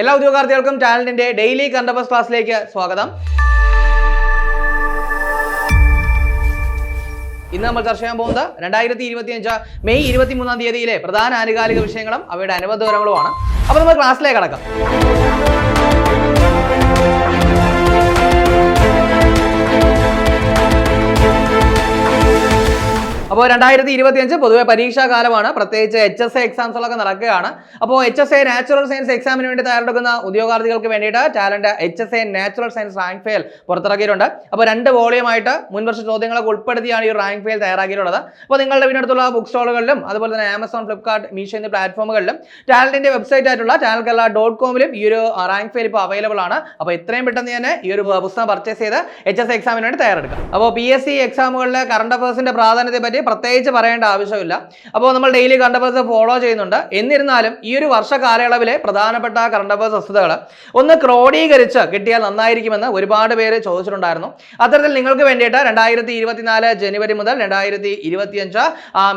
എല്ലാ ഉദ്യോഗാർത്ഥികൾക്കും ചാനലിന്റെ ഡെയിലി കണ്ടബസ് ക്ലാസ്സിലേക്ക് സ്വാഗതം. ഇന്ന് നമ്മൾ ചർച്ച ചെയ്യാൻ പോകുന്നത് രണ്ടായിരത്തി ഇരുപത്തി അഞ്ച് മെയ് ഇരുപത്തി മൂന്നാം തീയതിയിലെ പ്രധാന ആനുകാലിക വിഷയങ്ങളും അവയുടെ അനുബന്ധ വിവരങ്ങളുമാണ്. അപ്പോൾ നമ്മൾ ക്ലാസ്സിലേക്ക് കടക്കാം. അപ്പോൾ രണ്ടായിരത്തി ഇരുപത്തി അഞ്ച് പൊതുവെ പരീക്ഷാ കാലമാണ് പ്രത്യേകിച്ച് എച്ച് എസ് എ എക്സാംസുകളൊക്കെ നടക്കുകയാണ്. അപ്പോൾ H S A natural science എക്സാമിന് വേണ്ടി തയ്യാറെടുക്കുന്ന ഉദ്യോഗാർത്ഥികൾക്ക് വേണ്ടിയിട്ട് Talent H S A natural science rank file പുറത്തിറക്കിയിട്ടുണ്ട്. അപ്പോൾ രണ്ട് വോളിയമായിട്ട് മുൻവർഷ ചോദ്യങ്ങളൊക്കെ ഉൾപ്പെടുത്തിയാണ് ഈ റാങ്ക് ഫെയിൽ തയ്യാറാക്കിയിട്ടുള്ളത്. അപ്പോൾ നിങ്ങളുടെ വീടിനടുത്തുള്ള ബുക്ക് സ്റ്റോളുകളിലും അതുപോലെ തന്നെ ആമസോൺ ഫ്ലിപ്കാർട്ട് മീഷോ എന്നീ പ്ലാറ്റ്ഫോമുകളിലും ടാലന്റിന്റെ വെബ്സൈറ്റ് ആയിട്ടുള്ള ടാലന്റ് കേരള ഡോട്ട് കോമിലും ഈ ഒരു റാങ്ക് ഫെയിൽ ഇപ്പോൾ അവൈലബിൾ ആണ്. അപ്പോൾ എത്രയും പെട്ടെന്ന് തന്നെ ഈ ഒരു പുസ്തകം പർച്ചേസ് ചെയ്ത് എച്ച് എസ് എക്സാമിന് വേണ്ടി തയ്യാറെടുക്കാം. അപ്പോൾ പി എസ് സി എക്സാമുകളിലെ കറണ്ട് അഫേഴ്സിന്റെ പ്രാധാന്യത്തെ പറ്റി പ്രത്യേകിച്ച് പറയേണ്ട ആവശ്യമില്ല. അപ്പോൾ നമ്മൾ ഡെയിലി കറണ്ട് അഫേഴ്സ് ഫോളോ ചെയ്യുന്നുണ്ട്. എന്നിരുന്നാലും ഈ ഒരു വർഷ കാലയളവിലെ പ്രധാനപ്പെട്ട കറണ്ട് അഫേഴ്സ് വസ്തുതകൾ ഒന്ന് ക്രോഡീകരിച്ച് കിട്ടിയാൽ നന്നായിരിക്കുമെന്ന് ഒരുപാട് പേര് ചോദിച്ചിട്ടുണ്ടായിരുന്നു. അത്തരത്തിൽ നിങ്ങൾക്ക് വേണ്ടിയിട്ട് രണ്ടായിരത്തി ഇരുപത്തിനാല് ജനുവരി മുതൽ രണ്ടായിരത്തി ഇരുപത്തിയഞ്ച്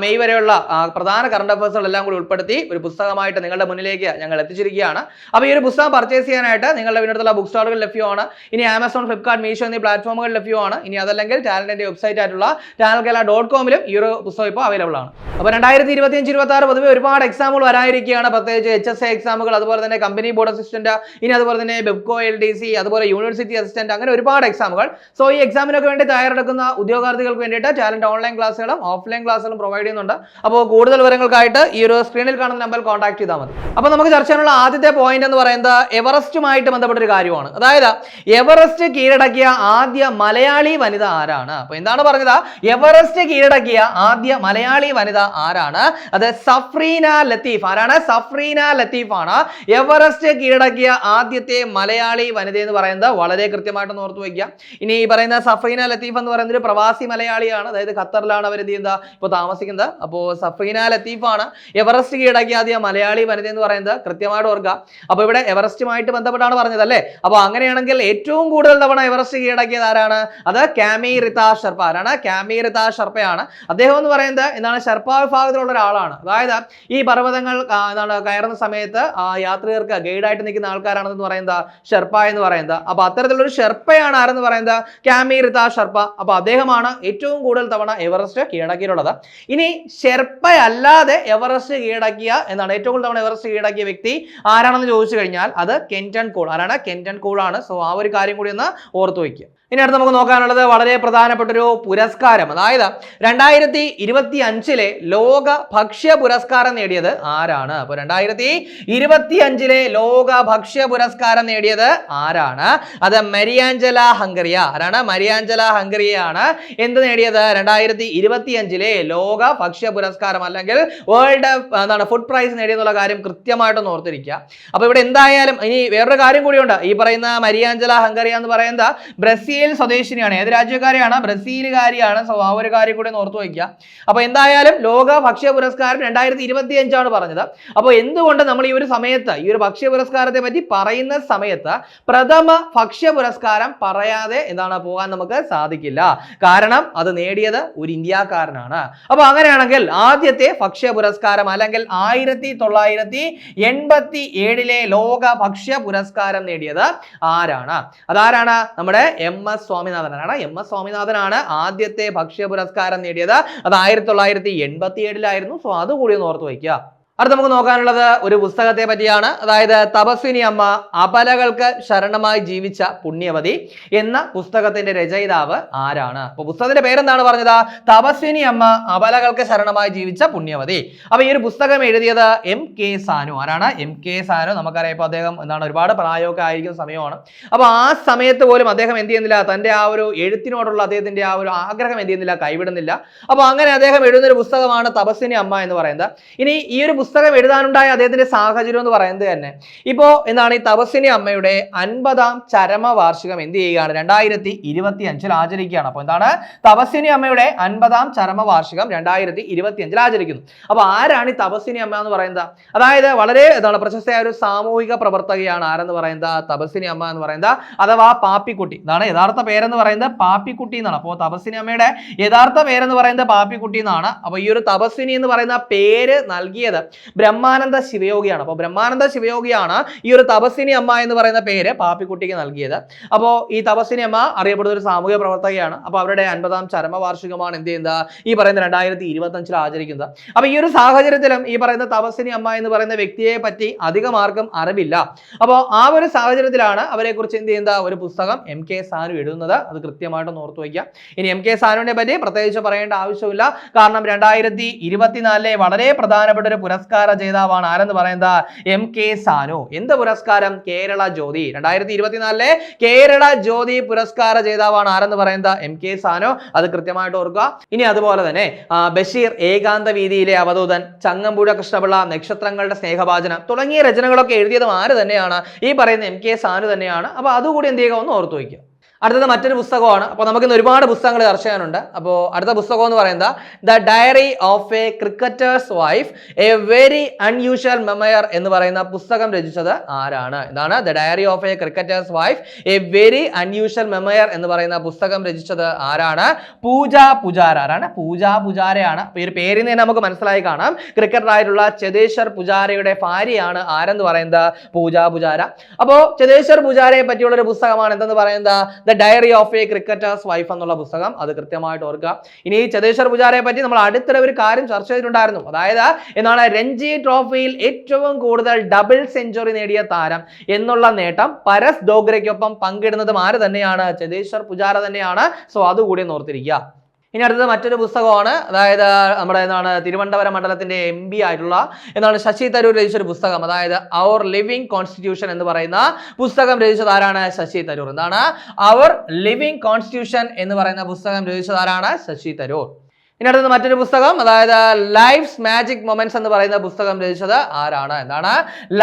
മെയ് വരെയുള്ള പ്രധാന കറണ്ട് അഫേഴ്സുകളെല്ലാം കൂടി ഉൾപ്പെടുത്തി ഒരു പുസ്തകമായിട്ട് നിങ്ങളുടെ മുന്നിലേക്ക് ഞങ്ങൾ എത്തിച്ചിരിക്കുകയാണ്. അപ്പോൾ ഈ ഒരു പുസ്തകം പർച്ചേസ് ചെയ്യാനായിട്ട് നിങ്ങളുടെ വീട്ടിലുള്ള ബുക്ക് സ്റ്റാളുകൾ ലഭ്യമാണ്. ഇനി ആമസോൺ ഫ്ലിപ്കാർട്ട് മീഷോ എന്നീ പ്ലാറ്റ്ഫോമുകൾ ലഭ്യമാണ്. ഇനി അതല്ലെങ്കിൽ ടാലന്റിന്റെ വെബ്സൈറ്റ് ആയിട്ടുള്ള ചാനൽ കേരള ഡോട്ട് കോമിലും ഈ ഒരു പുസ്തകം ഇപ്പോൾ അവൈലബിൾ ആണ്. അപ്പോൾ രണ്ടായിരത്തി ഇരുപത്തി അഞ്ച് ഇരുപത്തി ആറ് പൊതുവെ ഒരുപാട് എക്സാമുകൾ വരാനിരിക്കുകയാണ്. പ്രത്യേകിച്ച് എച്ച് എസ് എ എക്സാമുകൾ അതുപോലെ തന്നെ കമ്പനി ബോർഡ് അസിസ്റ്റന്റ് ഇനി അതുപോലെ തന്നെ ബെബ്കോ എൽ ഡി സി അതുപോലെ യൂണിവേഴ്സിറ്റി അസിസ്റ്റന്റ് അങ്ങനെ ഒരുപാട് എക്സാമുകൾ സോ ഈ എക്സാമിനൊക്കെ വേണ്ടി തയ്യാറെടുക്കുന്ന ഉദ്യോഗാർത്ഥികൾക്ക് വേണ്ടിയിട്ട് ടാലന്റ് ഓൺലൈൻ ക്ലാസ്സുകളും ഓഫ്ലൈൻ ക്ലാസ്സുകളും പ്രൊവൈഡ് ചെയ്യുന്നുണ്ട്. അപ്പോൾ കൂടുതൽ വിവരങ്ങൾക്കായിട്ട് ഈ ഒരു സ്ക്രീനിൽ കാണുന്ന നമ്പറിൽ കോൺടാക്ട് ചെയ്താൽ മതി. അപ്പോൾ നമുക്ക് ചർച്ച ചെയ്യാനുള്ള ആദ്യത്തെ പോയിന്റ് എന്ന് പറയുന്നത് എവറസ്റ്റുമായിട്ട് ബന്ധപ്പെട്ട ഒരു കാര്യമാണ്. അതായത് എവറസ്റ്റ് കീഴടക്കിയ ആദ്യ മലയാളി വനിത ആരാണ്? അപ്പോൾ എന്താണ് പറഞ്ഞത്? എവറസ്റ്റ് കീഴടക്കിയ ആദ്യ മലയാളി വനിത ആരാണ്? അത് സഫ്രീന ലത്തീഫ്. ആരാണ്? സഫ്രീന ലത്തീഫ് ആണ് എവറസ്റ്റ് കീഴടക്കിയ ആദ്യത്തെ മലയാളി വനിത എന്ന് പറയുന്നത് വളരെ കൃത്യമായിട്ടൊന്ന് ഓർത്തു വയ്ക്കുക. ഇനി ഈ പറയുന്ന സഫ്രീന ലത്തീഫ് എന്ന് പറയുന്നത് ഒരു പ്രവാസി മലയാളിയാണ്. അതായത് ഖത്തറിലാണ് അവർ എന്ത് ചെയ്യുന്നത്? ഇപ്പോൾ താമസിക്കുന്നത്. അപ്പോൾ സഫ്രീന ലത്തീഫാണ് എവറസ്റ്റ് കീഴടക്കിയ ആദ്യ മലയാളി വനിത എന്ന് പറയുന്നത്. കൃത്യമായിട്ട് ഓർക്കുക. അപ്പോൾ ഇവിടെ എവറസ്റ്റുമായിട്ട് ബന്ധപ്പെട്ടാണ് പറഞ്ഞത് അല്ലേ അപ്പോൾ അങ്ങനെയാണെങ്കിൽ ഏറ്റവും കൂടുതൽ തവണ എവറസ്റ്റ് കീഴടക്കിയത് ആരാണ്? അത് കാമി റിത ഷർപ്പ. ആരാണ്? കാമി റിത ഷെർപ്പയാണ്. അദ്ദേഹം എന്ന് പറയുന്നത് എന്താണ് ശർപ്പാ വിഭാഗത്തിലുള്ള ഒരാളാണ്. അതായത് ഈ പർവതങ്ങൾ എന്താണ് കയറുന്ന സമയത്ത് ആ യാത്രികർക്ക് ഗൈഡായിട്ട് നിൽക്കുന്ന ആൾക്കാരാണെന്ന് പറയുന്നത് ഷെർപ്പ എന്ന് പറയുന്നത്. അപ്പൊ അത്തരത്തിലുള്ള ഷെർപ്പയാണ് ആരെന്ന് പറയുന്നത്? കാമി റിത ഷെർപ്പ. അപ്പോൾ അദ്ദേഹമാണ് ഏറ്റവും കൂടുതൽ തവണ എവറസ്റ്റ് കീഴടക്കിയിട്ടുള്ളത്. ഇനി ഷെർപ്പ അല്ലാതെ എവറസ്റ്റ് കീഴടക്കിയ എന്നാണ് ഏറ്റവും കൂടുതൽ തവണ എവറസ്റ്റ് കീഴടക്കിയ വ്യക്തി ആരാണെന്ന് ചോദിച്ചു കഴിഞ്ഞാൽ അത് കെന്റൺ കോൾ. ആരാണ്? കെന്റൺ കോൾ ആണ്. സോ ആ ഒരു കാര്യം കൂടി ഒന്ന് ഓർത്തു വയ്ക്കുക. ഇനി അടുത്ത് നമുക്ക് നോക്കാനുള്ളത് വളരെ പ്രധാനപ്പെട്ട ഒരു പുരസ്കാരം. അതായത് രണ്ടായിരത്തി ഇരുപത്തി അഞ്ചിലെ ലോക ഭക്ഷ്യ പുരസ്കാരം നേടിയത് ആരാണ്? അപ്പോൾ രണ്ടായിരത്തി ഇരുപത്തി അഞ്ചിലെ ലോക ഭക്ഷ്യ പുരസ്കാരം നേടിയത് ആരാണ്? അത് മരിയാഞ്ചല ഹംഗറിയ. ആരാണ്? മരിയാഞ്ചല ഹംഗറിയാണ് എന്ത് നേടിയത്? രണ്ടായിരത്തി ഇരുപത്തി അഞ്ചിലെ ലോക ഭക്ഷ്യ പുരസ്കാരം അല്ലെങ്കിൽ വേൾഡ് എന്താണ് ഫുഡ് പ്രൈസ് നേടിയെന്നുള്ള കാര്യം കൃത്യമായിട്ട് ഓർത്തിരിക്കുക. അപ്പോൾ ഇവിടെ എന്തായാലും ഇനി വേറൊരു കാര്യം കൂടിയുണ്ട്. ഈ പറയുന്ന മരിയാഞ്ചല ഹംഗറിയ എന്ന് പറയുന്നത് ബ്രസീൽ സ്വദേശിനിയാണ്. ഏത് രാജ്യക്കാരെയാണ്? ബ്രസീലുകാരിയാണ്. ആ ഒരു കാര്യം കൂടി ഓർത്ത് വയ്ക്കുക. അപ്പോൾ എന്തായാലും ലോക ഭക്ഷ്യ പുരസ്കാരം രണ്ടായിരത്തി ഇരുപത്തി അഞ്ചാണ് പറഞ്ഞത്. അപ്പോൾ എന്തുകൊണ്ട് നമ്മൾ ഈ ഒരു സമയത്ത് ഈ ഒരു ഭക്ഷ്യ പുരസ്കാരത്തെ പറ്റി പറയുന്ന സമയത്ത് പ്രഥമ ഭക്ഷ്യ പുരസ്കാരം പറയാതെ എന്താണ് പോകാൻ നമുക്ക് സാധിക്കില്ല? കാരണം അത് നേടിയത് ഒരു ഇന്ത്യക്കാരനാണ്. അപ്പോൾ അങ്ങനെയാണെങ്കിൽ ആദ്യത്തെ ഭക്ഷ്യ പുരസ്കാരം അല്ലെങ്കിൽ ആയിരത്തി തൊള്ളായിരത്തി എൺപത്തി ഏഴിലെ ലോക ഭക്ഷ്യ പുരസ്കാരം നേടിയത് ആരാണ്? അതാരാണ്? നമ്മുടെ എം എസ് സ്വാമിനാഥനാണ്. എം എസ് സ്വാമിനാഥനാണ് ആദ്യത്തെ ഭക്ഷ്യ പുരസ്കാരം നേടിയത്. അത് ആയിരത്തി തൊള്ളായിരത്തി എൺപത്തി ഏഴിലായിരുന്നു സോ അതുകൂടി ഒന്ന് ഓർത്ത് വയ്ക്കുക. അടുത്ത നമുക്ക് നോക്കാനുള്ളത് ഒരു പുസ്തകത്തെ പറ്റിയാണ്. അതായത് തപസ്വിനി അമ്മ അപലകൾക്ക് ശരണമായി ജീവിച്ച പുണ്യവതി എന്ന പുസ്തകത്തിന്റെ രചയിതാവ് ആരാണ്? അപ്പൊ പുസ്തകത്തിന്റെ പേരെന്താണ് പറഞ്ഞത്? തപസ്വിനി അമ്മ അപലകൾക്ക് ശരണമായി ജീവിച്ച പുണ്യവതി. അപ്പൊ ഈ ഒരു പുസ്തകം എഴുതിയത് എം കെ സാനു. ആരാണ്? M K Sanu. നമുക്കറിയാം ഇപ്പൊ അദ്ദേഹം എന്താണ് ഒരുപാട് പ്രായമൊക്കെ ആയിരിക്കുന്ന സമയമാണ്. അപ്പൊ ആ സമയത്ത് പോലും അദ്ദേഹം എന്ത് ചെയ്യുന്നില്ല തന്റെ ആ ഒരു എഴുത്തിനോടുള്ള അദ്ദേഹത്തിന്റെ ആ ഒരു ആഗ്രഹം എന്ത് ചെയ്യുന്നില്ല കൈവിടുന്നില്ല. അപ്പൊ അങ്ങനെ അദ്ദേഹം എഴുതുന്ന ഒരു പുസ്തകമാണ് തപസ്വിനി അമ്മ എന്ന് പറയുന്നത്. ഇനി ഈ ഒരു പുസ്തകം എഴുതാനുണ്ടായ അദ്ദേഹത്തിന്റെ സാഹചര്യം എന്ന് പറയുന്നത് തന്നെ. ഇപ്പോ എന്താണ് ഈ തപസ്വിനി അമ്മയുടെ അൻപതാം ചരമ വാർഷികം എന്ത് ചെയ്യുകയാണ്? രണ്ടായിരത്തി ഇരുപത്തി അഞ്ചിൽ ആചരിക്കുകയാണ്. അപ്പോൾ എന്താണ്? തപസ്വിനി അമ്മയുടെ അൻപതാം ചരമ വാർഷികം രണ്ടായിരത്തി ഇരുപത്തി അഞ്ചിൽ ആചരിക്കുന്നു. അപ്പൊ ആരാണ് ഈ തപസ്വിനി അമ്മ എന്ന് പറയുന്നത്? അതായത് വളരെ എന്താണ് പ്രശസ്തയായ ഒരു സാമൂഹിക പ്രവർത്തകയാണ് ആരെന്ന് പറയുന്നത്? തപസ്വിനി അമ്മ എന്ന് പറയുന്നത് അഥവാ പാപ്പിക്കുട്ടി. എന്നാണ് യഥാർത്ഥ പേരെന്ന് പറയുന്നത് പാപ്പിക്കുട്ടി എന്നാണ്. അപ്പോൾ തപസ്വിനി അമ്മയുടെ യഥാർത്ഥ പേരെന്ന് പറയുന്നത് പാപ്പിക്കുട്ടി എന്നാണ്. അപ്പോൾ ഈ ഒരു തപസ്വിനി എന്ന് പറയുന്ന പേര് നൽകിയത് ബ്രഹ്മാനന്ദ ശിവയോഗിയാണ്. അപ്പോൾ ബ്രഹ്മാനന്ദ ശിവയോഗിയാണ് ഈ ഒരു തപസ്സിനി അമ്മ എന്ന് പറയുന്ന പേര് പാപ്പിക്കുട്ടിക്ക് നൽകിയത്. അപ്പോൾ ഈ തപസ്സിനി അമ്മ അറിയപ്പെടുന്ന ഒരു സാമൂഹിക പ്രവർത്തകയാണ്. അപ്പോൾ അവരുടെ അൻപതാം ചരമവാർഷികമാണ് എന്ത് ചെയ്യുന്നത്? ഈ പറയുന്ന രണ്ടായിരത്തി ഇരുപത്തഞ്ചിൽ ആചരിക്കുന്നത്. അപ്പോൾ ഈ ഒരു സാഹചര്യത്തിലും ഈ പറയുന്ന തപസ്സിനി അമ്മ എന്ന് പറയുന്ന വ്യക്തിയെ പറ്റി അധികം ആർക്കും അറിവില്ല. അപ്പോൾ ആ ഒരു സാഹചര്യത്തിലാണ് അവരെക്കുറിച്ച് എന്ത് ചെയ്യുന്നത്? ഒരു പുസ്തകം എം കെ സാനു എഴുതുന്നത്. അത് കൃത്യമായിട്ട് ഓർത്തു വയ്ക്കുക. ഇനി എം കെ സാനുവിനെ പറ്റി പ്രത്യേകിച്ച് പറയേണ്ട ആവശ്യമില്ല. കാരണം രണ്ടായിരത്തി ഇരുപത്തിനാലിലെ വളരെ പ്രധാനപ്പെട്ട ഒരു പുരസ്കാര ജേതാവാണ് ആരെന്ന് പറയുന്നത്? M K Sanu. എന്ത് പുരസ്കാരം? കേരള ജ്യോതി. രണ്ടായിരത്തി ഇരുപത്തിനാലിലെ കേരള ജ്യോതി പുരസ്കാര ജേതാവാണ് ആരെന്ന് പറയുന്നത്? M K Sanu. അത് കൃത്യമായിട്ട് ഓർക്കുക. ഇനി അതുപോലെ തന്നെ ബഷീർ ഏകാന്ത വീതിയിലെ അവധൂതൻ ചങ്ങമ്പുഴ കൃഷ്ണപിള്ള നക്ഷത്രങ്ങളുടെ സ്നേഹഭാചനം തുടങ്ങിയ രചനകളൊക്കെ എഴുതിയതും ആര് തന്നെയാണ്? ഈ പറയുന്ന എം കെ സാനു തന്നെയാണ്. അപ്പോൾ അതുകൂടി എന്ത് ചെയ്യുക? ഒന്ന് ഓർത്തു വയ്ക്കുക. അടുത്തത് മറ്റൊരു പുസ്തകമാണ്. അപ്പോൾ നമുക്ക് ഇന്ന് ഒരുപാട് പുസ്തകങ്ങൾ ചർച്ച ചെയ്യാനുണ്ട്. അപ്പോൾ അടുത്ത പുസ്തകം എന്ന് പറയുന്നത് the diary of a cricketer's wife a very unusual memoir എന്ന് പറയുന്ന പുസ്തകം രചിച്ചത് ആരാണ്? ഇതാണ് the diary of a cricketer's wife a very unusual memoir എന്ന് പറയുന്ന പുസ്തകം രചിച്ചത് ആരാണ്? പൂജ പുജാര. ആരാണ്? പൂജ പുജാരയാണ്. അപ്പോൾ ഈ പേരിൽ നിന്ന് നമുക്ക് മനസ്സിലായി കാണാം. ക്രിക്കറ്ററായിട്ടുള്ള ചെതേശ്വർ പുജാരയുടെ ഭാര്യയാണ് ആരെന്ന് പറയുന്നത്? പൂജ പുജാര. അപ്പോൾ ചെതേശ്വർ പുജാരയെ പറ്റിയുള്ള ഒരു പുസ്തകമാണ് എന്തെന്ന് പറയുന്നത്? The diary of a cricketer's wife എന്നുള്ള പുസ്തകം അത് കൃത്യമായിട്ട് ഓർക്കുക. ഇനി ചെതേശ്വർ പുജാരയെ പറ്റി നമ്മൾ അടുത്തിടെ ഒരു കാര്യം ചർച്ച ചെയ്തിട്ടുണ്ടായിരുന്നു. അതായത് എന്നാണ് രഞ്ജി ട്രോഫിയിൽ ഏറ്റവും കൂടുതൽ ഡബിൾ സെഞ്ചുറി നേടിയ താരം എന്നുള്ള നേട്ടം പരസ് ഡോഗ്രയ്ക്കൊപ്പം പങ്കിടുന്നതും ആര് തന്നെയാണ്? ചതേശ്വർ പുജാര തന്നെയാണ്. സോ അതുകൂടി ഓർത്തിരിക്കുക. ഇനി അടുത്തത് മറ്റൊരു പുസ്തകമാണ്. അതായത് നമ്മുടെ എന്താണ് തിരുവനന്തപുരം മണ്ഡലത്തിന്റെ എം പി ആയിട്ടുള്ള എന്താണ് ശശി തരൂർ രചിച്ച ഒരു പുസ്തകം. അതായത് അവർ ലിവിങ് കോൺസ്റ്റിറ്റ്യൂഷൻ എന്ന് പറയുന്ന പുസ്തകം രചിച്ചത് ആരാണ്? ശശി തരൂർ. എന്താണ് അവർ ലിവിങ് കോൺസ്റ്റിറ്റ്യൂഷൻ എന്ന് പറയുന്ന പുസ്തകം രചിച്ചത് ആരാണ്? ശശി തരൂർ. ഇനി അടുത്തത് മറ്റൊരു പുസ്തകം. അതായത് ലൈഫ്സ് മാജിക് മൊമെന്റ്സ് എന്ന് പറയുന്ന പുസ്തകം രചിച്ചത് ആരാണ്? എന്താണ്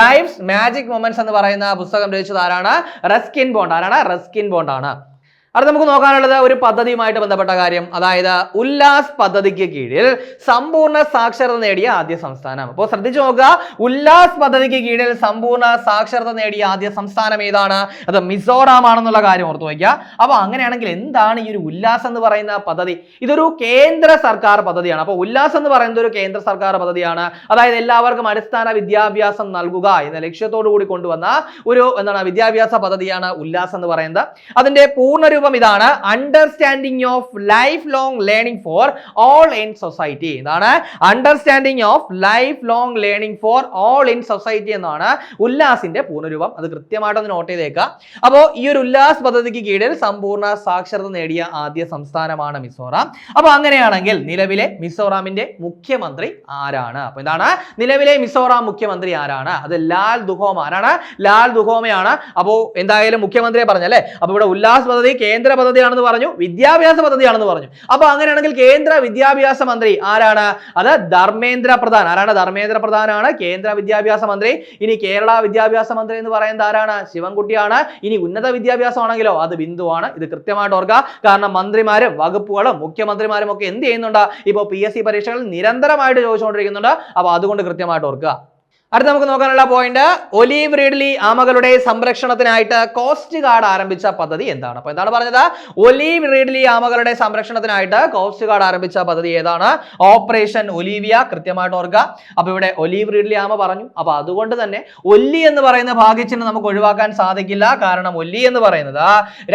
ലൈഫ്സ് മാജിക് മൊമെന്റ്സ് എന്ന് പറയുന്ന പുസ്തകം രചിച്ചത് ആരാണ്? റെസ്കിൻ ബോണ്ട് ആരാണ്? റെസ്കിൻ ബോണ്ട് ആണ്. അടുത്ത നമുക്ക് നോക്കാനുള്ളത് ഒരു പദ്ധതിയുമായിട്ട് ബന്ധപ്പെട്ട കാര്യം. അതായത് ഉല്ലാസ് പദ്ധതിക്ക് കീഴിൽ സമ്പൂർണ സാക്ഷരത നേടിയ ആദ്യ സംസ്ഥാനം. അപ്പോൾ ശ്രദ്ധിച്ചു നോക്കുക ഉല്ലാസ് പദ്ധതിക്ക് കീഴിൽ സമ്പൂർണ സാക്ഷരത നേടിയ ആദ്യ സംസ്ഥാനം ഏതാണ്? അത് മിസോറാം ആണെന്നുള്ള കാര്യം ഓർത്തു വയ്ക്കുക. അപ്പോൾ അങ്ങനെയാണെങ്കിൽ എന്താണ് ഈ ഒരു ഉല്ലാസ് എന്ന് പറയുന്ന പദ്ധതി? ഇതൊരു കേന്ദ്ര സർക്കാർ പദ്ധതിയാണ്. അപ്പോൾ ഉല്ലാസ് എന്ന് പറയുന്നത് ഒരു കേന്ദ്ര സർക്കാർ പദ്ധതിയാണ്. അതായത് എല്ലാവർക്കും അടിസ്ഥാന വിദ്യാഭ്യാസം നൽകുക എന്ന ലക്ഷ്യത്തോടു കൂടി കൊണ്ടുവന്ന ഒരു എന്താണ് വിദ്യാഭ്യാസ പദ്ധതിയാണ് ഉല്ലാസ് എന്ന് പറയുന്നത്. അതിന്റെ പൂർണരൂപം ഇതാണ് understanding of life long learning for all in society ഇതാണ് understanding of life long learning for all in society എന്നാണ് ഉല്ലാസിന്റെ പൂർണരൂപം. അത് കൃത്യമായിട്ടൊന്ന് നോട്ട് ചെയ്തേക്കാം അപ്പോൾ ഈ ഒരു ഉല്ലാസ് പദ്ധതിക്ക് കീഴിൽ സമ്പൂർണ സാക്ഷരത നേടിയ ആദ്യ സംസ്ഥാനമാണ് മിസോറാം. അപ്പോൾ അങ്ങനെയാണെങ്കിൽ നിലവിലെ മിസോറാമിന്റെ മുഖ്യമന്ത്രി ആരാണ്? അപ്പോൾ എന്താണ് നിലവിലെ മിസോറാം മുഖ്യമന്ത്രി ആരാണ്? അത് ലാൽ ദുഹോമ ആരാണ്? ലാൽ ദുഹോമയാണ്. അപ്പോൾ എന്തായാലും മുഖ്യമന്ത്രിയെ പറഞ്ഞല്ലേ? അപ്പോൾ ഇവിടെ ഉല്ലാസ് പദ്ധതി കേന്ദ്ര പദ്ധതിയാണെന്ന് പറഞ്ഞു വിദ്യാഭ്യാസ പദ്ധതിയാണെന്ന് പറഞ്ഞു. അപ്പൊ അങ്ങനെയാണെങ്കിൽ കേന്ദ്ര വിദ്യാഭ്യാസ മന്ത്രി ആരാണ്? അത് ധർമ്മേന്ദ്ര പ്രധാൻ. ആരാണ് ധർമ്മേന്ദ്ര പ്രധാനാണ്? കേന്ദ്ര വിദ്യാഭ്യാസ മന്ത്രി. ഇനി കേരള വിദ്യാഭ്യാസ മന്ത്രി എന്ന് പറയുന്നത് ആരാണ്? ശിവൻകുട്ടിയാണ്. ഇനി ഉന്നത വിദ്യാഭ്യാസമാണെങ്കിലോ? അത് ബിന്ദുവാണ്. ഇത് കൃത്യമായിട്ട് ഓർക്കുക. കാരണം മന്ത്രിമാരും വകുപ്പുകളും മുഖ്യമന്ത്രിമാരും ഒക്കെ എന്ത് ചെയ്യുന്നുണ്ട്? ഇപ്പോൾ പി എസ് സി പരീക്ഷകൾ നിരന്തരമായിട്ട് ചോദിച്ചുകൊണ്ടിരിക്കുന്നുണ്ട്. അപ്പോൾ അതുകൊണ്ട് കൃത്യമായിട്ട് ഓർക്കുക. അടുത്ത നമുക്ക് നോക്കാനുള്ള പോയിന്റ് ഒലീവ് റീഡ്ലി ആമകളുടെ സംരക്ഷണത്തിനായിട്ട് കോസ്റ്റ് ഗാർഡ് ആരംഭിച്ച പദ്ധതി എന്താണ്? അപ്പൊ എന്താണ് പറഞ്ഞത്? ഒലീവ് റീഡ്ലി ആമകളുടെ സംരക്ഷണത്തിനായിട്ട് കോസ്റ്റ് ഗാർഡ് ആരംഭിച്ച പദ്ധതി ഏതാണ്? ഓപ്പറേഷൻ ഒലീവിയ കൃത്യമായിട്ട് ഓർക്കുക. അപ്പൊ ഇവിടെ ഒലീവ് റീഡ്ലി ആമ പറഞ്ഞു. അപ്പൊ അതുകൊണ്ട് തന്നെ ഒല്ലി എന്ന് പറയുന്ന ഭാഗ്യച്ചിന് നമുക്ക് ഒഴിവാക്കാൻ സാധിക്കില്ല. കാരണം ഒല്ലി എന്ന് പറയുന്നത്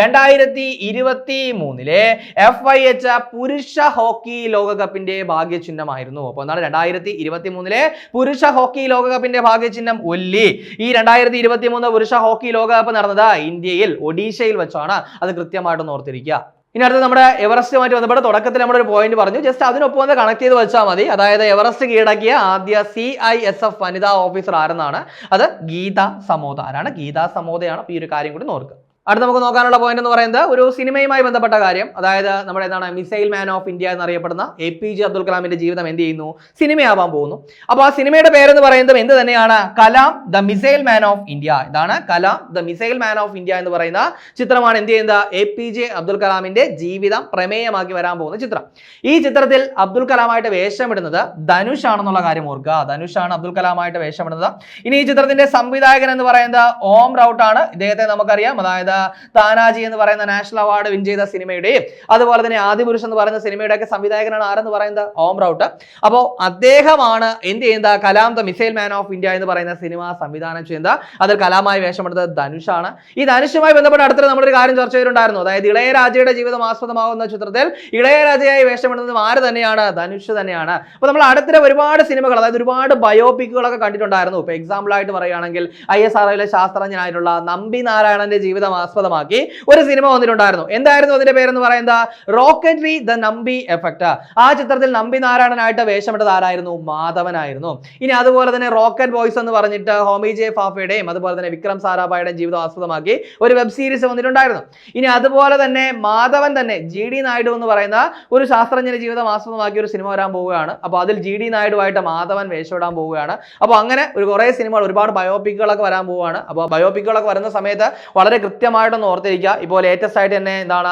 രണ്ടായിരത്തി ഇരുപത്തി മൂന്നിലെ എഫ് ഐ എച്ച് പുരുഷ ഹോക്കി ലോകകപ്പിന്റെ ഭാഗ്യചിഹ്നമായിരുന്നു. അപ്പോൾ എന്താണ്? രണ്ടായിരത്തി ഇരുപത്തി മൂന്നിലെ പുരുഷ ഹോക്കി ലോകകപ്പിന്റെ ഭാഗ്യചിഹ്നം ഒല്ലി. ഈ രണ്ടായിരത്തി ഇരുപത്തി മൂന്ന് പുരുഷ ഹോക്കി ലോകകപ്പ് നടന്നത് ഇന്ത്യയിൽ ഒഡീഷയിൽ വെച്ചാണ്. അത് കൃത്യമായിട്ട് ഓർത്തിരിക്കുക. ഇനി അടുത്ത് നമ്മുടെ എവറസ്റ്റുമായിട്ട് ബന്ധപ്പെട്ട് തുടക്കത്തിൽ നമ്മുടെ ഒരു പോയിന്റ് പറഞ്ഞു. ജസ്റ്റ് അതിനൊപ്പം ഒന്ന് കണക്ട് ചെയ്ത് വെച്ചാൽ മതി. അതായത് എവറസ്റ്റ് കീഴടക്കിയ ആദ്യ സി ഐ എസ് എഫ് വനിതാ ഓഫീസർ ആരെന്നാണ്? അത് ഗീത സമോദ. ആരാണ്? ഗീത സമോദയാണ്. ഈ ഒരു കാര്യം കൂടി നോക്കുക അടുത്ത് നമുക്ക് നോക്കാനുള്ള പോയിന്റ് എന്ന് പറയുന്നത് ഒരു സിനിമയുമായി ബന്ധപ്പെട്ട കാര്യം. അതായത് നമ്മുടെ എന്താണ് മിസൈൽ മാൻ ഓഫ് ഇന്ത്യ എന്നറിയപ്പെടുന്ന എ പി ജെ അബ്ദുൽ കലാമിന്റെ ജീവിതം എന്ത് ചെയ്യുന്നു? സിനിമയാവാൻ പോകുന്നു. അപ്പോൾ ആ സിനിമയുടെ പേരെന്ന് പറയുന്നത് എന്ത് തന്നെയാണ്? Kalam the missile man of India ഇതാണ് Kalam the missile man of India എന്ന് പറയുന്ന ചിത്രമാണ് എന്ത് ചെയ്യുന്നത്? എ പി ജെ അബ്ദുൽ കലാമിന്റെ ജീവിതം പ്രമേയമാക്കി വരാൻ പോകുന്ന ചിത്രം. ഈ ചിത്രത്തിൽ അബ്ദുൽ കലാമായിട്ട് വേഷമിടുന്നത് ധനുഷ് ആണെന്നുള്ള കാര്യം ഓർക്കുക. ധനുഷ് ആണ് അബ്ദുൽ കലാമായിട്ട് വേഷമിടുന്നത്. ഇനി ഈ ചിത്രത്തിന്റെ സംവിധായകൻ എന്ന് പറയുന്നത് ഓം റൗട്ട് ആണ്. ഇദ്ദേഹത്തെ നമുക്കറിയാം. അതായത് താനാജി എന്ന് പറയുന്ന നാഷണൽ അവാർഡ് വിൻ ചെയ്ത സിനിമയുടെയും അതുപോലെ തന്നെ ആദിപുരുഷ് എന്ന് പറയുന്ന സിനിമയുടെ ഒക്കെ സംവിധായകനാണ് ആരെന്ന് പറയുന്നത് ഓം റൗട്ട്. അപ്പോൾ അദ്ദേഹമാണ് എന്ത് ചെയ്യുന്ന Kalam the missile man of India എന്ന് പറയുന്ന സിനിമ സംവിധാനം ചെയ്യുന്നത്. അതിൽ കലാമായി വേഷമെടുത്തത് ധനുഷാണ്. ഈ ധനുഷുമായി ബന്ധപ്പെട്ട് അടുത്തിടെ നമ്മളൊരു കാര്യം ചർച്ച ചെയ്തിട്ടുണ്ടായിരുന്നു. അതായത് ഇളയരാജയുടെ ജീവിതം ആസ്പദമാകുന്ന ചിത്രത്തിൽ ഇളയരാജയായി വേഷമിടുന്നത് ആര് തന്നെയാണ്? ധനുഷ് തന്നെയാണ്. അപ്പോൾ നമ്മൾ അടുത്തിടെ ഒരുപാട് സിനിമകൾ അതായത് ഒരുപാട് ബയോപിക്കുകളൊക്കെ കണ്ടിട്ടുണ്ടായിരുന്നു. ഇപ്പോൾ എക്സാമ്പിൾ ആയിട്ട് പറയുകയാണെങ്കിൽ ഐ എസ് ആർ ഒയിലെ ശാസ്ത്രജ്ഞനായിട്ടുള്ള നമ്പി നാരായണന്റെ ജീവിതം ആസ്പദമാക്കി ഒരു സിനിമ വന്നിട്ടുണ്ടായിരുന്നു. എന്തായിരുന്നു അതിന്റെ പേരെന്ന് പറയുന്നത് റോക്കറ്റ്രി ദ നമ്പി എഫക്റ്റ് ആ ചിത്രത്തിൽ നമ്പി നാരായണനായിട്ട് വേഷമിട്ടത് ആരായിരുന്നു? മാധവനായിരുന്നു. ഇനി അതുപോലെ തന്നെ റോക്കറ്റ് ബോയ്സ് എന്ന് പറഞ്ഞിട്ട് ഹോമി ജെ ഫാഫയുടെയും അതുപോലെ തന്നെ വിക്രം സാരാഭായുടെയും ജീവിതം ആസ്പദമാക്കി ഒരു വെബ് സീരീസ് വന്നിട്ടുണ്ടായിരുന്നു. ഇനി അതുപോലെ തന്നെ മാധവൻ തന്നെ ജി ഡി നായിഡു എന്ന് പറയുന്ന ഒരു ശാസ്ത്രജ്ഞന്റെ ജീവിതം ആസ്പദമാക്കി ഒരു സിനിമ വരാൻ പോവുകയാണ്. അപ്പോൾ അതിൽ ജി ഡി നായിഡുവായിട്ട് മാധവൻ വേഷമിടാൻ പോവുകയാണ്. അപ്പോൾ അങ്ങനെ ഒരു കുറേ സിനിമകൾ ഒരുപാട് ബയോപിക്കുകളൊക്കെ വരാൻ പോവുകയാണ്. അപ്പോൾ ബയോപിക്കുകളൊക്കെ വരുന്ന സമയത്ത് വളരെ കൃത്യമായിട്ടൊന്ന് ഓർത്തിരിക്കുക. ഇപ്പോൾ ലേറ്റസ്റ്റ് ആയിട്ട് തന്നെ എന്താണ്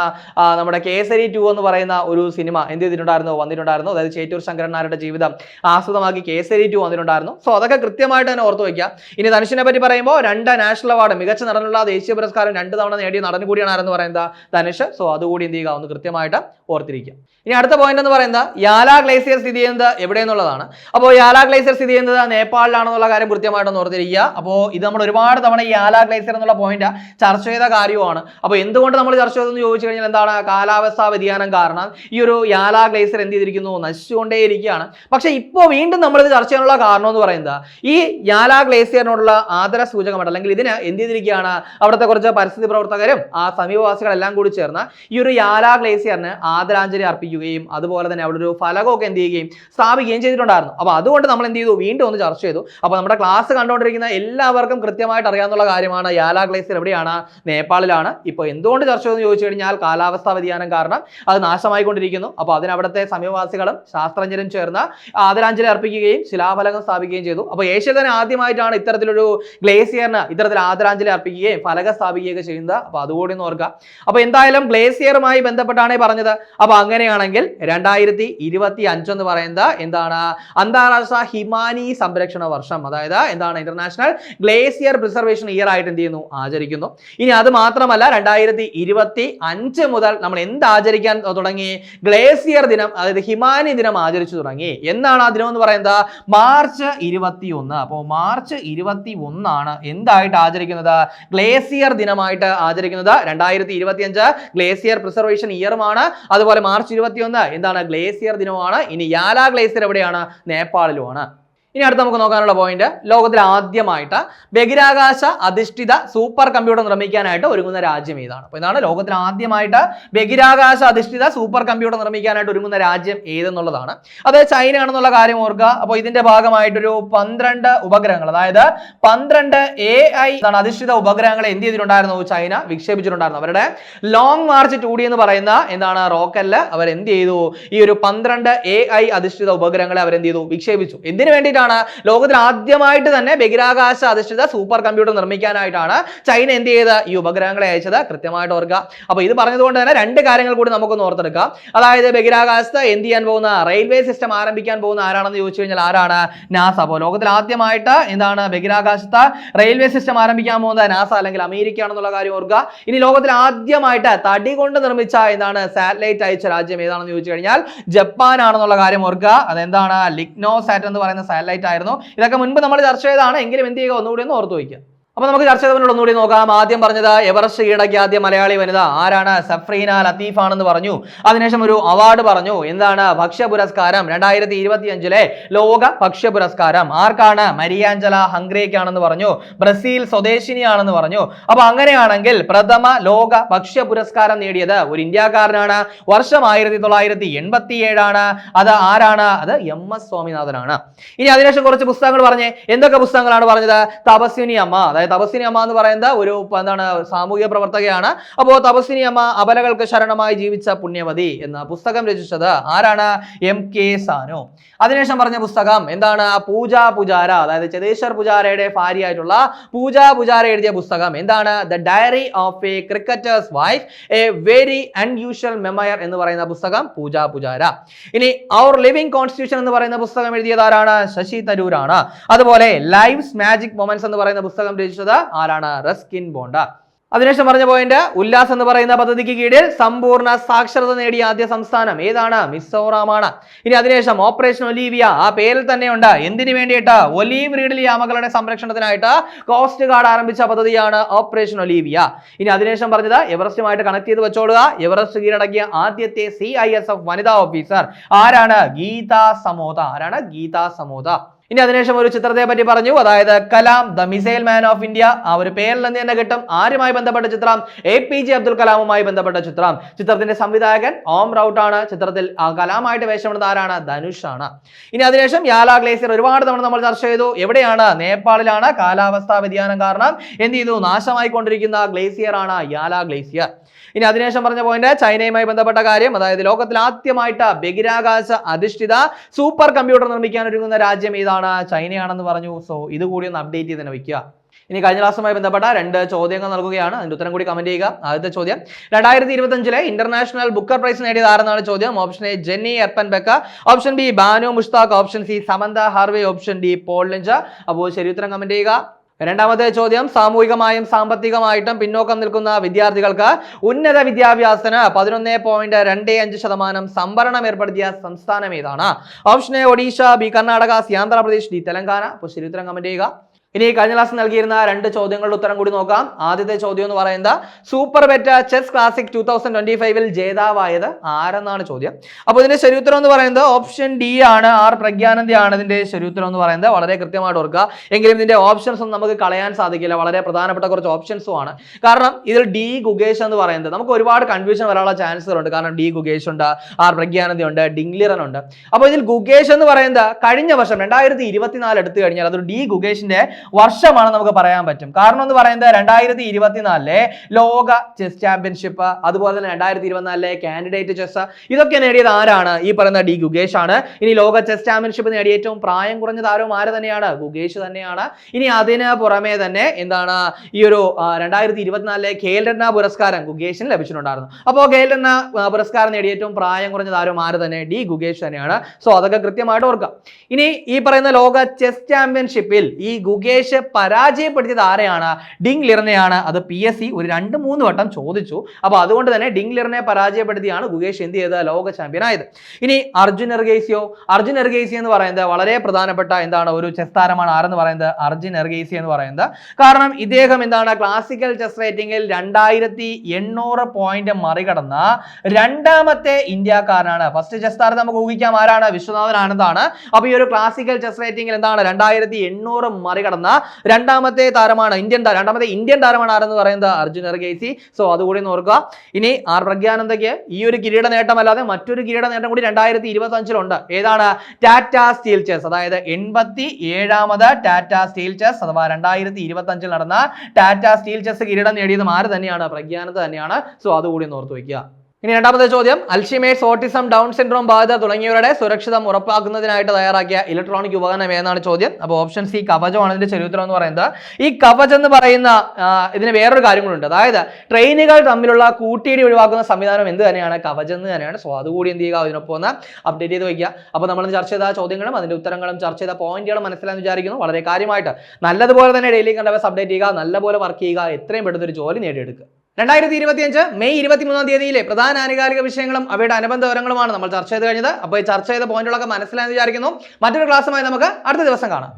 നമ്മുടെ കേസരി ടു എന്ന് പറയുന്ന ഒരു സിനിമ എന്ത് ചെയ്തിട്ടുണ്ടായിരുന്നു? വന്നിട്ടുണ്ടായിരുന്നു. അതായത് ചേറ്റൂർ ശങ്കരനാരുടെ ജീവിതം ആസ്പദമാക്കി കേസരി ടു വന്നിട്ടുണ്ടായിരുന്നു. സോ അതൊക്കെ കൃത്യമായിട്ട് തന്നെ ഓർത്ത് വയ്ക്കുക ഇനി ധനുഷിനെ പറ്റി പറയുമ്പോൾ രണ്ട് നാഷണൽ അവാർഡ് മികച്ച നടനുള്ള ദേശീയ പുരസ്കാരം രണ്ട് തവണ നേടിയ നടൻ കൂടിയാണ് പറയുന്നത് ധനുഷ്. സോ അതുകൂടി എന്ത് ചെയ്യുക? ഒന്ന് കൃത്യമായിട്ട് ഓർത്തിരിക്കുക. ഇനി അടുത്ത പോയിന്റ് എന്ന് പറയുന്നത് യാല ഗ്ലേസിയർ സ്ഥിതി ചെയ്യുന്നത് എവിടെയെന്നുള്ളതാണ്. അപ്പോൾ യാല ഗ്ലേസിയർ സ്ഥിതി ചെയ്യുന്നത് നേപ്പാളിലാണെന്നുള്ള കാര്യം കൃത്യമായിട്ടൊന്ന് ഓർത്തിരിക്കുക. അപ്പോൾ ഇത് നമ്മൾ ഒരുപാട് തവണ ഈ യാല ഗ്ലേസിയർ എന്നുള്ള പോയിന്റ് ചർച്ച ചെയ്ത കാര്യമാണ് അപ്പോൾ എന്തുകൊണ്ട് നമ്മൾ ചർച്ച ചെയ്തെന്ന് ചോദിച്ചു കഴിഞ്ഞാൽ എന്താണ് കാലാവസ്ഥാ വ്യതിയാനം കാരണം? ഈ ഒരു യാലാ ഗ്ലേസർ എന്ത് ചെയ്തിരിക്കുന്നു? നശിച്ചുകൊണ്ടേയിരിക്കുകയാണ്. പക്ഷേ ഇപ്പോൾ വീണ്ടും നമ്മൾ ഇത് ചർച്ച ചെയ്യാനുള്ള കാരണം എന്ന് പറയുന്നത് ഈ യാലാ ഗ്ലേസിയറിനോടുള്ള ആദര സൂചകമായിട്ട് അല്ലെങ്കിൽ ഇതിന് എന്ത് ചെയ്തിരിക്കുകയാണ്? അവിടുത്തെ കുറച്ച് പരിസ്ഥിതി പ്രവർത്തകരും ആ സമീപവാസികളെല്ലാം കൂടി ചേർന്ന് ഈ ഒരു യാലാ ഗ്ലേസിയറിന് ആദരാഞ്ജലി അർപ്പിക്കുകയും അതുപോലെ തന്നെ അവിടെ ഒരു ഫലകമൊക്കെ എന്ത് ചെയ്യുകയും സ്ഥാപിക്കുകയും ചെയ്തിട്ടുണ്ടായിരുന്നു. അപ്പോൾ അതുകൊണ്ട് നമ്മൾ എന്ത് ചെയ്തു? വീണ്ടും ഒന്ന് ചർച്ച ചെയ്തു. അപ്പോൾ നമ്മുടെ ക്ലാസ് കണ്ടുകൊണ്ടിരിക്കുന്ന എല്ലാവർക്കും കൃത്യമായിട്ട് അറിയാവുന്ന കാര്യമാണ് യാലാ ഗ്ലേസിയർ എവിടെയാണ്? നേപ്പാളിലാണ്. ഇപ്പോൾ എന്തുകൊണ്ട് ചർച്ച എന്ന് ചോദിച്ചു കഴിഞ്ഞാൽ കാലാവസ്ഥാ വ്യതിയാനം കാരണം അത് നാശമായിക്കൊണ്ടിരിക്കുന്നു. അപ്പോൾ അതിനവിടുത്തെ സമീപവാസികളും ശാസ്ത്രജ്ഞരും ചേർന്ന് ആദരാഞ്ജലി അർപ്പിക്കുകയും ശിലാഫലകം സ്ഥാപിക്കുകയും ചെയ്തു. അപ്പോൾ ഏഷ്യയിൽ തന്നെ ആദ്യമായിട്ടാണ് ഇത്തരത്തിലൊരു ഗ്ലേസിയറിന് ഇത്തരത്തിൽ ആദരാഞ്ജലി അർപ്പിക്കുകയും ഫലകം സ്ഥാപിക്കുകയൊക്കെ ചെയ്യുന്നത്. അപ്പോൾ അതുകൂടി ഒന്ന് ഓർക്കുക. അപ്പോൾ എന്തായാലും ഗ്ലേസിയറുമായി ബന്ധപ്പെട്ടാണേ പറഞ്ഞത്. അപ്പോൾ അങ്ങനെയാണെങ്കിൽ രണ്ടായിരത്തി ഇരുപത്തി അഞ്ചെന്ന് പറയുന്നത് എന്താണ്? അന്താരാഷ്ട്ര ഹിമാനി സംരക്ഷണ വർഷം. അതായത് എന്താണ്? ഇന്റർനാഷണൽ ഗ്ലേസിയർ പ്രിസർവേഷൻ ഇയർ ആയിട്ട് എന്ത് ചെയ്യുന്നു? ആചരിക്കുന്നു. ഇനി അത് മാത്രമല്ല രണ്ടായിരത്തി ഇരുപത്തി അഞ്ച് മുതൽ നമ്മൾ എന്ത് ആചരിക്കാൻ തുടങ്ങി? ഗ്ലേസിയർ ദിനം അതായത് ഹിമാനി ദിനം ആചരിച്ചു തുടങ്ങി. എന്നാണ് ആ ദിനം എന്ന് പറയുന്നത്? മാർച്ച് ഇരുപത്തി ഒന്ന് അപ്പോൾ മാർച്ച് ഇരുപത്തി ഒന്നാണ് എന്തായിട്ട് ആചരിക്കുന്നത്? ഗ്ലേസിയർ ദിനമായിട്ട് ആചരിക്കുന്നത് രണ്ടായിരത്തി ഇരുപത്തി അഞ്ച് ഗ്ലേസിയർ പ്രിസർവേഷൻ ഇയറുമാണ്. അതുപോലെ മാർച്ച് ഇരുപത്തി ഒന്ന് എന്താണ്? ഗ്ലേസിയർ ദിനമാണ് ഇനി യാല ഗ്ലേസിയർ എവിടെയാണ്? നേപ്പാളിലുമാണ്. ഇനി അടുത്ത് നമുക്ക് നോക്കാനുള്ള പോയിന്റ് ലോകത്തിൽ ആദ്യമായിട്ട് ബഹിരാകാശ അധിഷ്ഠിത സൂപ്പർ കമ്പ്യൂട്ടർ നിർമ്മിക്കാനായിട്ട് ഒരുങ്ങുന്ന രാജ്യം ഏതാണ്? അപ്പോൾ ഇതാണ് ലോകത്തിൽ ആദ്യമായിട്ട് ബഹിരാകാശ അധിഷ്ഠിത സൂപ്പർ കമ്പ്യൂട്ടർ നിർമ്മിക്കാനായിട്ട് ഒരുങ്ങുന്ന രാജ്യം ഏതെന്നുള്ളതാണ്. അത് ചൈന ആണെന്നുള്ള കാര്യം ഓർക്കുക. അപ്പോൾ ഇതിന്റെ ഭാഗമായിട്ടൊരു പന്ത്രണ്ട് ഉപഗ്രഹങ്ങൾ അതായത് പന്ത്രണ്ട് എ ഐ അധിഷ്ഠിത ഉപഗ്രഹങ്ങളെ എന്ത് ചെയ്തിട്ടുണ്ടായിരുന്നു? ചൈന വിക്ഷേപിച്ചിട്ടുണ്ടായിരുന്നു. അവരുടെ ലോങ് മാർച്ച് ടു ഡി എന്ന് പറയുന്ന എന്താണ്? റോക്കറ്റിൽ അവർ എന്ത് ചെയ്തു? ഈ ഒരു പന്ത്രണ്ട് എ ഐ അധിഷ്ഠിത ഉപഗ്രഹങ്ങളെ അവർ എന്ത് ചെയ്തു? വിക്ഷേപിച്ചു. എന്തിനു വേണ്ടിയിട്ടാണ് ലോകത്തിൽ ആദ്യമായിട്ട് തന്നെ ബഹിരാകാശ അധിഷ്ഠിത സൂപ്പർ കമ്പ്യൂട്ടർ നിർമ്മിക്കാനായിട്ടാണ് ചൈന എന്ത് ചെയ്ത് ഈ ഉപഗ്രഹങ്ങളെ അയച്ചത്. കൃത്യമായിട്ട് ഓർക്കുക. അപ്പോൾ ഇത് പറഞ്ഞതുകൊണ്ട് തന്നെ രണ്ട് കാര്യങ്ങൾ കൂടി നമുക്കൊന്ന് ഓർത്തെടുക്കാം. അതായത് ബഹിരാകാശത്ത് എന്ത് ചെയ്യാൻ പോകുന്ന? റെയിൽവേ സിസ്റ്റം ആരംഭിക്കാൻ പോകുന്ന ആരാണെന്ന് ചോദിച്ചു കഴിഞ്ഞാൽ ആരാണ്? നാസ. അപ്പോൾ ലോകത്തിൽ ആദ്യമായിട്ട് എന്താണ് ബഹിരാകാശത്ത് റെയിൽവേ സിസ്റ്റം ആരംഭിക്കാൻ പോകുന്നത്? നാസ അല്ലെങ്കിൽ അമേരിക്ക ആണെന്നുള്ള കാര്യം ഓർക്കുക. ഇനി ലോകത്തിൽ ആദ്യമായിട്ട് തടി കൊണ്ട് നിർമ്മിച്ച എന്താണ്? സാറ്റലൈറ്റ് അയച്ച രാജ്യം ഏതാണെന്ന് ചോദിച്ചു കഴിഞ്ഞാൽ ജപ്പാൻ ആണെന്നുള്ള കാര്യം ഓർക്കുക. അതെന്താണ്? ലിഗ്നോ സാറ്റ് എന്ന് പറയുന്ന ആയിരുന്നു. ഇതൊക്കെ മുൻപ് നമ്മൾ ചർച്ച ചെയ്തതാണ്. എങ്കിലും എന്ത് ചെയ്യുക? ഒന്നുകൂടി ഒന്ന് ഓർത്തു വയ്ക്കുക. അപ്പൊ നമുക്ക് ചർച്ച ചെയ്തവരോട് ഒന്നുകൂടി നോക്കാം. ആദ്യം പറഞ്ഞത് എവറസ്റ്റ് കീഴടക്കിയ ആദ്യ മലയാളി വനിത ആരാണ്? സഫ്രീന ലത്തീഫ് ആണെന്ന് പറഞ്ഞു. അതിനുശേഷം ഒരു അവാർഡ് പറഞ്ഞു. എന്താണ്? ഭക്ഷ്യ പുരസ്കാരം. രണ്ടായിരത്തി ഇരുപത്തി അഞ്ചിലെ ലോക ഭക്ഷ്യ പുരസ്കാരം. ആർക്കാണ്? മരിയാഞ്ചല ഹംഗ്രേക്കാണെന്ന് പറഞ്ഞു. ബ്രസീൽ സ്വദേശിനിയാണെന്ന് പറഞ്ഞു. അപ്പോൾ അങ്ങനെയാണെങ്കിൽ പ്രഥമ ലോക ഭക്ഷ്യ പുരസ്കാരം നേടിയത് ഒരു ഇന്ത്യക്കാരനാണ്. വർഷം ആയിരത്തി തൊള്ളായിരത്തി എൺപത്തി ഏഴാണ് അത് ആരാണ്? അത് എം എസ് സ്വാമിനാഥനാണ്. ഇനി അതിനുശേഷം കുറച്ച് പുസ്തകങ്ങൾ പറഞ്ഞേ. എന്തൊക്കെ പുസ്തകങ്ങളാണ് പറഞ്ഞത്? തപസ്വിനി അമ്മ. അതായത് തപസ്വിനി അമ്മ എന്ന് പറയുന്നത് ഒരു എന്താണ് സാമൂഹിക പ്രവർത്തകയാണ്. അപ്പോൾ തപസ്വിനി അമ്മ അപലകൾക്ക് ശരണമായി ജീവിച്ച പുണ്യവതി എന്ന പുസ്തകം രചിച്ചത് ആരാണ്? M K Sanu. അതിനുശേഷം പറഞ്ഞ പുസ്തകം എന്താണ്? പൂജ പുജാര അതായത് ചെതേശ്വർ പുജാരയുടെ ഭാര്യയായിട്ടുള്ള പൂജ പുജാര എഴുതിയ പുസ്തകം. എന്താണ്? The diary of a cricketer's wife a very unusual memoir എന്ന് പറയുന്ന പുസ്തകം പൂജ പുജാര. ഇനി അവർ ലിവിംഗ് കോൺസ്റ്റിറ്റ്യൂഷൻ എന്ന് പറയുന്ന പുസ്തകം എഴുതിയത് ആരാണ്? ശശി തരൂരാണ്. അതുപോലെ ലൈവ്സ് മാജിക് മൊമെന്റ്സ് എന്ന് പറയുന്ന പുസ്തകം രചിച്ചത് ആരാണ്? Ruskin Bond. അതിനുശേഷം പറഞ്ഞ പോയിന്റ് ഉല്ലാസ് എന്ന് പറയുന്ന പദ്ധതിക്ക് കീഴിൽ സമ്പൂർണ സാക്ഷരത നേടിയ ആദ്യ സംസ്ഥാനം ഏതാണ്? മിസോറാമാണ്. ഇനി അതിനുശേഷം ഓപ്പറേഷൻ ഒലീവിയ ആ പേരിൽ തന്നെയുണ്ട്. എന്തിനു വേണ്ടിയിട്ട്? ഒലീവ് റീഡിൽ യാമകളുടെ സംരക്ഷണത്തിനായിട്ട് കോസ്റ്റ് ഗാർഡ് ആരംഭിച്ച പദ്ധതിയാണ് ഓപ്പറേഷൻ ഒലീവിയ ഇനി അതിനുശേഷം പറഞ്ഞത് എവറസ്റ്റുമായിട്ട് കണക്ട് ചെയ്ത് വെച്ചോളുക എവറസ്റ്റ് കീഴടക്കിയ ആദ്യത്തെ സി വനിതാ ഓഫീസർ ആരാണ്? ഗീത സമോദ ആരാണ്? ഗീത സമോദ ഇനി അതിനുശേഷം ഒരു ചിത്രത്തെ പറ്റി പറഞ്ഞു. അതായത് Kalam the missile man of India ആ ഒരു പേരിൽ നിന്ന് തന്നെ കിട്ടും. ആരുമായി ബന്ധപ്പെട്ട ചിത്രം? എ പി ജെ അബ്ദുൽ കലാമുമായി ബന്ധപ്പെട്ട ചിത്രം. ചിത്രത്തിന്റെ സംവിധായകൻ ഓം റൌട്ട് ആണ്. ചിത്രത്തിൽ കലാമായിട്ട് വേഷമിടുന്ന ആരാണ്? ധനുഷ് ആണ്. ഇനി അതിനുശേഷം യാല ഗ്ലേസിയർ ഒരുപാട് തവണ നമ്മൾ ചർച്ച ചെയ്തു. എവിടെയാണ്? നേപ്പാളിലാണ്. കാലാവസ്ഥാ വ്യതിയാനം കാരണം എന്ത് ചെയ്തു? നാശമായിക്കൊണ്ടിരിക്കുന്ന ഗ്ലേസിയർ ആണ് യാല ഗ്ലേസിയർ. ഇനി അതിനുശേഷം പറഞ്ഞ പോയിന്റ് ചൈനയുമായി ബന്ധപ്പെട്ട കാര്യം. അതായത് ലോകത്തിൽ ആദ്യമായിട്ട് ബഹിരാകാശ അധിഷ്ഠിത സൂപ്പർ കമ്പ്യൂട്ടർ നിർമ്മിക്കാൻ ഒരുങ്ങുന്ന രാജ്യം ഏതാണ്? ചൈനയാണെന്ന് പറഞ്ഞു. സോ ഇത് കൂടി ഒന്ന് അപ്ഡേറ്റ് ചെയ്ത് തന്നെ വയ്ക്കുക ഇനി കഴിഞ്ഞ ക്ലാസ്സുമായി ബന്ധപ്പെട്ട രണ്ട് ചോദ്യങ്ങൾ നൽകുകയാണ്. അതിന്റെ ഉത്തരം കൂടി കമന്റ് ചെയ്യുക. ആദ്യത്തെ ചോദ്യം രണ്ടായിരത്തി ഇരുപത്തഞ്ചിലെ ഇന്റർനാഷണൽ ബുക്കർ പ്രൈസ് നേടിയത് ആരെന്നാണ് ചോദ്യം? Option A Jenny Erpenbeck option B Banu Mushtaq. Option C Samantha Harvey. Option D Paul Lynch. അപ്പോൾ ശരി ഉത്തരം കമന്റ് ചെയ്യുക. രണ്ടാമത്തെ ചോദ്യം സാമൂഹികമായും സാമ്പത്തികമായിട്ടും പിന്നോക്കം നിൽക്കുന്ന വിദ്യാർത്ഥികൾക്ക് ഉന്നത വിദ്യാഭ്യാസത്തിന് പതിനൊന്ന് പോയിന്റ് രണ്ട് അഞ്ച് ശതമാനം സംവരണം ഏർപ്പെടുത്തിയ സംസ്ഥാനം ഏതാണ്? Option A Odisha B Karnataka C Andhra Pradesh D Telangana. അപ്പോൾ ശരി ഉത്തരം കമന്റ് ചെയ്യുക. ഇനി കഴിഞ്ഞ ക്ലാസ് നൽകിയിരുന്ന രണ്ട് ചോദ്യങ്ങളുടെ ഉത്തരം കൂടി നോക്കാം. ആദ്യത്തെ ചോദ്യം എന്ന് പറയുന്നത് super bet chess classic two thousand twenty ഫൈവിൽ ജേതാവായത് ആരെന്നാണ് ചോദ്യം? അപ്പോൾ ഇതിന്റെ ശരിയുത്തരം എന്ന് പറയുന്നത് ഓപ്ഷൻ ഡി ആണ് ആർ പ്രജ്ഞാനന്ദ ആണ് ഇതിന്റെ ശരിയുത്തരം എന്ന് പറയുന്നത്. വളരെ കൃത്യമായിട്ട് ഓർക്കുക. എങ്കിലും ഇതിന്റെ ഓപ്ഷൻസ് ഒന്നും നമുക്ക് കളയാൻ സാധിക്കില്ല. വളരെ പ്രധാനപ്പെട്ട കുറച്ച് ഓപ്ഷൻസും ആണ്. കാരണം ഇതിൽ ഡി ഗുഗേഷ് എന്ന് പറയുന്നത് നമുക്ക് ഒരുപാട് കൺഫ്യൂഷൻ വരാനുള്ള ചാൻസുകളുണ്ട് കാരണം ഡി ഗുഗേഷ് ഉണ്ട് ആർ പ്രജ്ഞാനന്ദ ഉണ്ട് ഡിംഗ്ലിറൻ ഉണ്ട്. അപ്പോൾ ഇതിൽ ഗുഗേഷ് എന്ന് പറയുന്നത് കഴിഞ്ഞ വർഷം രണ്ടായിരത്തി ഇരുപത്തിനാല് എടുത്തു കഴിഞ്ഞാൽ അതൊരു ഡി ഗുഗേഷിന്റെ വർഷമാണ് നമുക്ക് പറയാൻ പറ്റും. കാരണം എന്ന് പറയുന്നത് രണ്ടായിരത്തി ഇരുപത്തിനാലിലെ ലോക ചെസ് ചാമ്പ്യൻഷിപ്പ് അതുപോലെ തന്നെ രണ്ടായിരത്തി ഇരുപത്തിനാലിലെ കാൻഡിഡേറ്റ് ചെസ് ഇതൊക്കെ നേടിയത് ആരാണ്? ഈ പറയുന്ന ഡി ഗുഗേഷ് ആണ് ഇനി ലോക ചെസ് ചാമ്പ്യൻഷിപ്പ് നേടിയ ഏറ്റവും പ്രായം കുറഞ്ഞ താരവും ആര് തന്നെയാണ്? ഗുഗേഷ് തന്നെയാണ്. ഇനി അതിന് പുറമേ തന്നെ എന്താണ്? ഈ ഒരു രണ്ടായിരത്തി ഇരുപത്തിനാലിലെ ഖേൽ രത്ന പുരസ്കാരം ഗുഗേഷിന് ലഭിച്ചിട്ടുണ്ടായിരുന്നു. അപ്പോൾ ഖേൽ രത്ന പുരസ്കാരം നേടിയ ഏറ്റവും പ്രായം കുറഞ്ഞ താരവും ആര് തന്നെ? ഡി ഗുഗേഷ് തന്നെയാണ്. സോ അതൊക്കെ കൃത്യമായിട്ട് ഓർക്കാം ഇനി ഈ പറയുന്ന ലോക ചെസ് ചാമ്പ്യൻഷിപ്പിൽ ഈ ഗുഗേഷ് പരാജയപ്പെടുത്തിയത് ആരെയാണ്? ഡിങ് ലിറിനെയാണ്. അത് പി എസ് സി ഒരു രണ്ട് മൂന്ന് വട്ടം ചോദിച്ചു. അപ്പോൾ അതുകൊണ്ട് തന്നെ ഡിങ് ലിറിനെ പരാജയപ്പെടുത്തിയാണ് ഗുകേഷ് എന്ത് ചെയ്തത്? ലോക ചാമ്പ്യൻ ആയത്. ഇനി അർജുൻ എർഗേസിയോ അർജുൻ എർഗേസി എന്ന് പറയുന്നത് വളരെ പ്രധാനപ്പെട്ട എന്താണ്? ഒരു ചെസ് താരമാണ്. ആരെന്ന് പറയുന്നത്? അർജുൻ എർഗേസി എന്ന് പറയുന്നത്. കാരണം ഇദ്ദേഹം എന്താണ്? ക്ലാസിക്കൽ ചെസ് റേറ്റിംഗിൽ രണ്ടായിരത്തി എണ്ണൂറ് പോയിന്റ് മറികടന്ന രണ്ടാമത്തെ ഇന്ത്യക്കാരനാണ്. ഫസ്റ്റ് ചെസ് താരം നമുക്ക് ഊഹിക്കാം ആരാണ്? വിശ്വനാഥൻ ആനന്ദാണ്. അപ്പൊ ഈ ഒരു ക്ലാസിക്കൽ ചെസ് റേറ്റിംഗിൽ എന്താണ്? രണ്ടായിരത്തി എണ്ണൂറ് മറികടന്ന രണ്ടാമത്തെ താരമാണ് ഇന്ത്യൻ താരം. രണ്ടാമത്തെ ഇന്ത്യൻ താരമാണ് ആരെന്ന് പറയുന്നത്? അർജുൻ എർഗേസി സോ അതുകൂടി ഓർക്കുക. ഇനി ആർ പ്രഗ്യാനന്ദയ്ക്ക് ഈ ഒരു കിരീട നേട്ടമല്ലാതെ മറ്റൊരു കിരീട നേട്ടം കൂടി രണ്ടായിരത്തി ഇരുപത്തി അഞ്ചിലുണ്ട് ഏതാണ്? ടാറ്റ സ്റ്റീൽ ചെസ് അതായത് എൺപത്തി ഏഴാമത് ടാറ്റ സ്റ്റീൽ ചെസ് അഥവാ രണ്ടായിരത്തി ഇരുപത്തി അഞ്ചിൽ നടന്ന ടാറ്റ സ്റ്റീൽ ചെസ് കിരീടം നേടിയതും ആര് തന്നെയാണ്? പ്രഗ്യാനന്ദ തന്നെയാണ്. സോ അതുകൂടി ഒന്ന് ഓർത്ത് വയ്ക്കുക ഇനി രണ്ടാമത്തെ ചോദ്യം. അൽഷിമേഴ്സ് ഓട്ടിസം ഡൗൺ സിൻഡ്രോം ബാധിത തുടങ്ങിയവരുടെ സുരക്ഷിതം ഉറപ്പാക്കുന്നതിനായിട്ട് തയ്യാറാക്കിയ ഇലക്ട്രോണിക് ഉപകരണം ഏതാണ് ചോദ്യം? അപ്പോൾ ഓപ്ഷൻ സി കവചമാണ്. ഇതിന്റെ ചരിത്രം എന്ന് പറയുന്നത്. ഈ കവച് എന്ന് പറയുന്ന ഇതിന് വേറൊരു കാര്യം കൂടി അതായത് ട്രെയിനുകൾ തമ്മിലുള്ള കൂട്ടിയിടി ഒഴിവാക്കുന്ന സംവിധാനം എന്ത് തന്നെയാണ്? കവച് എന്ന് തന്നെയാണ്. സോ അതുകൂടി എന്ത് ചെയ്യുക? അതിനൊപ്പം ഒന്ന് അപ്ഡേറ്റ് ചെയ്ത് വയ്ക്കുക. അപ്പോൾ നമ്മൾ ചർച്ച ചെയ്ത ചോദ്യങ്ങളും അതിന്റെ ഉത്തരങ്ങളും ചർച്ച ചെയ്ത പോയിന്റുകളും മനസ്സിലാന്ന് വിചാരിക്കുന്നു. വളരെ കാര്യമായിട്ട്. നല്ലതുപോലെ തന്നെ ഡെയിലി കണ്ടവസ് അപ്ഡേറ്റ് ചെയ്യുക. നല്ലപോലെ വർക്ക് ചെയ്യുക. എത്രയും പെട്ടെന്ന് ഒരു ജോലി നേടിയെടുക്കുക. രണ്ടായിരത്തി ഇരുപത്തിയഞ്ച് മെയ് ഇരുപത്തിമൂന്നാം തീയതിയിലെ പ്രധാന ആനുകാലിക വിഷയങ്ങളും അവയുടെ അനുബന്ധ വിവരങ്ങളുമാണ് നമ്മൾ ചർച്ച ചെയ്ത് കഴിഞ്ഞത്. അപ്പോൾ ഈ ചർച്ച ചെയ്ത പോയിന്റുകളൊക്കെ മനസ്സിലായെന്ന് വിചാരിക്കുന്നു. മറ്റൊരു ക്ലാസ്സുമായി നമുക്ക് അടുത്ത ദിവസം കാണാം.